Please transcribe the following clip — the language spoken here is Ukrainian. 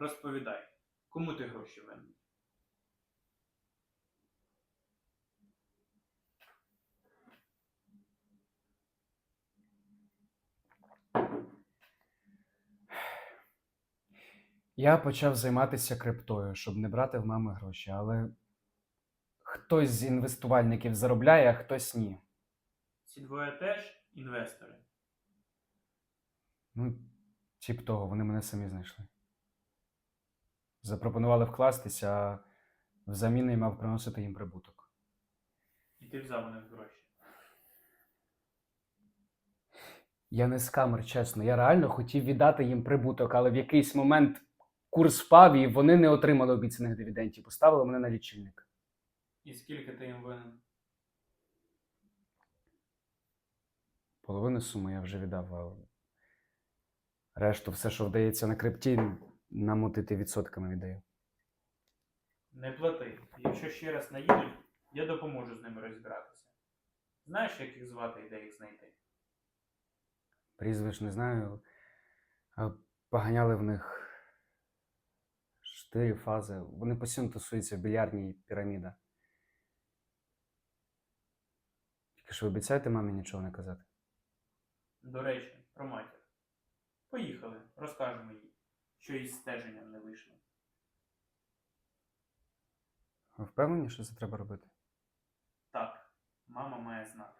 розповідай, кому ти гроші винен? Я почав займатися криптою, щоб не брати в мами гроші, але хтось з інвестувальників заробляє, а хтось ні. Ці двоє теж інвестори. Ну, тіп того, вони мене самі знайшли. Запропонували вкластися, а взамін я мав приносити їм прибуток. І ти взяв них гроші. Я не скамер, чесно. Я реально хотів віддати їм прибуток, але в якийсь момент курс впав і вони не отримали обіцяних дивідендів. Поставили мене на лічильник. І скільки ти їм винен? Половину суми я вже віддав, а решту, все, що вдається на крипті, намотити відсотками віддаю. Не плати. Якщо ще раз наїдуть, я допоможу з ними розібратися. Знаєш, як їх звати і де їх знайти? Прізвищ не знаю. А поганяли в них чотири фази. Вони постійно тусуються в більярдній піраміда. Тільки що ви обіцяєте мамі нічого не казати? До речі, про матір. Поїхали, розкажемо їй, що із стеженням не вийшло. Ви впевнені, що це треба робити? Так, мама має знати.